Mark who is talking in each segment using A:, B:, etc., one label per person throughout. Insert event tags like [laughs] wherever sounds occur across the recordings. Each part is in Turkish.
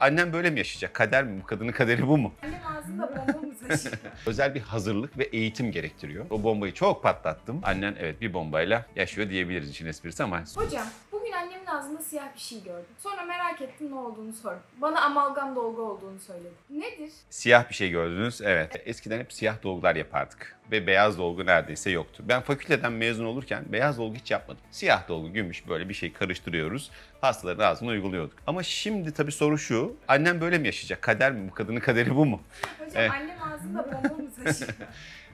A: Annem böyle mi yaşayacak? Kader mi? Bu kadının kaderi bu mu?
B: Annem ağzında bomba mı taşıyor? [laughs]
A: Özel bir hazırlık ve eğitim gerektiriyor. O bombayı çok patlattım. Annen evet bir bombayla yaşıyor diyebiliriz için esprisi ama
B: Hocam bugün annemin ağzında siyah bir şey gördüm. Sonra merak ettim ne olduğunu sordum. Bana amalgam dolgu olduğunu söyledi. Nedir?
A: siyah bir şey gördünüz. Evet. Eskiden hep siyah dolgular yapardık. Ve beyaz dolgu neredeyse yoktu. Ben fakülteden mezun olurken beyaz dolgu hiç yapmadım. Siyah dolgu, gümüş böyle bir şey karıştırıyoruz. Hastaların ağzına uyguluyorduk. Ama şimdi tabii soru şu. Annem böyle mi yaşayacak? Kader mi? Bu kadının kaderi bu mu?
B: Hocam
A: Evet.
B: annem ağzında bomba mı taşıyor? [laughs]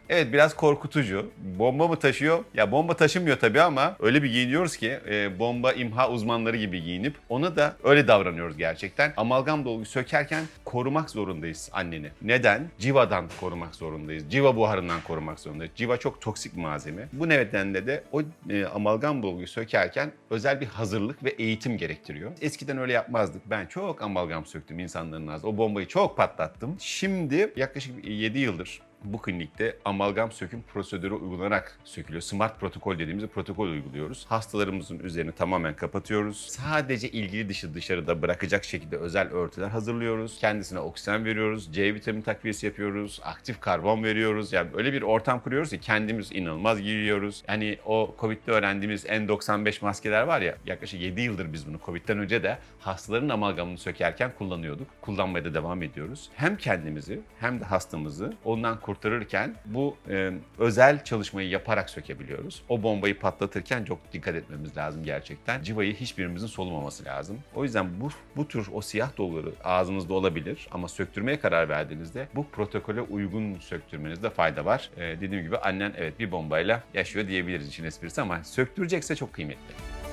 A: Evet biraz korkutucu. Bomba mı taşıyor? Ya bomba taşımıyor tabii ama öyle bir giyiniyoruz ki e, bomba imha uzmanları gibi giyinip ona da öyle davranıyoruz gerçekten. Amalgam dolguyu sökerken korumak zorundayız anneni. Neden? Civadan korumak zorundayız. Civa buharından korumak zorundayız. Civa çok toksik malzeme. Bu nedenle de o e, amalgam dolguyu sökerken özel bir hazırlık ve eğitim gerektiriyor. Eskiden öyle yapmazdık. Ben çok amalgam söktüm insanların ağzına. O bombayı çok patlattım. Şimdi yaklaşık 7 yıldır bu klinikte amalgam söküm prosedürü uygulanarak sökülüyor. Smart protokol dediğimiz protokol uyguluyoruz. Hastalarımızın üzerini tamamen kapatıyoruz. Sadece ilgili dışı dışarıda bırakacak şekilde özel örtüler hazırlıyoruz. Kendisine oksijen veriyoruz. C vitamini takviyesi yapıyoruz. Aktif karbon veriyoruz. Yani öyle bir ortam kuruyoruz ki kendimiz inanılmaz giriyoruz. Yani o Covid'de öğrendiğimiz N95 maskeler var ya yaklaşık 7 yıldır biz bunu Covid'den önce de hastaların amalgamını sökerken kullanıyorduk. Kullanmaya da devam ediyoruz. Hem kendimizi hem de hastamızı ondan kurtarırken bu e, özel çalışmayı yaparak sökebiliyoruz. O bombayı patlatırken çok dikkat etmemiz lazım gerçekten. Civayı hiçbirimizin solumaması lazım. O yüzden bu, bu tür o siyah dolguları ağzınızda olabilir ama söktürmeye karar verdiğinizde bu protokole uygun söktürmenizde fayda var. E, dediğim gibi annen evet bir bombayla yaşıyor diyebiliriz için esprisi ama söktürecekse çok kıymetli.